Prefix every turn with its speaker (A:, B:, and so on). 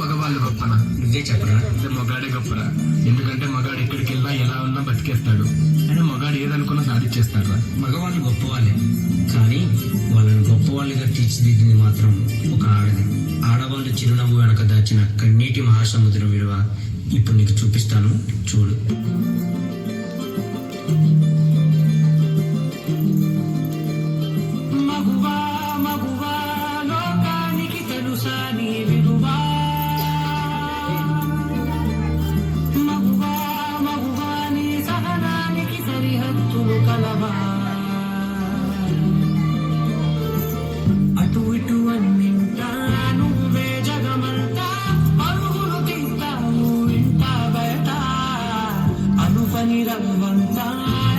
A: మగవాళ్ళు గొప్పనా
B: నువ్వే చెప్పరా?
A: అంటే మగాడే గొప్పరా ఎందుకంటే మగాడు ఎక్కడికి వెళ్ళినా ఎలా ఉన్నా బతికేస్తాడు. అయినా మగాడు ఏదనుకున్నా సాధించేస్తాడు రా
B: మగవాళ్ళు గొప్పవాళ్ళే. కానీ వాళ్ళని గొప్పవాళ్ళుగా తీర్చిదిద్దింది మాత్రం ఒక ఆడది. ఆడవాళ్ళు చిరునవ్వు వెనక దాచిన కన్నీటి మహాసముద్రం విలువ ఇప్పుడు నీకు చూపిస్తాను. చూడు. 你的晚餐。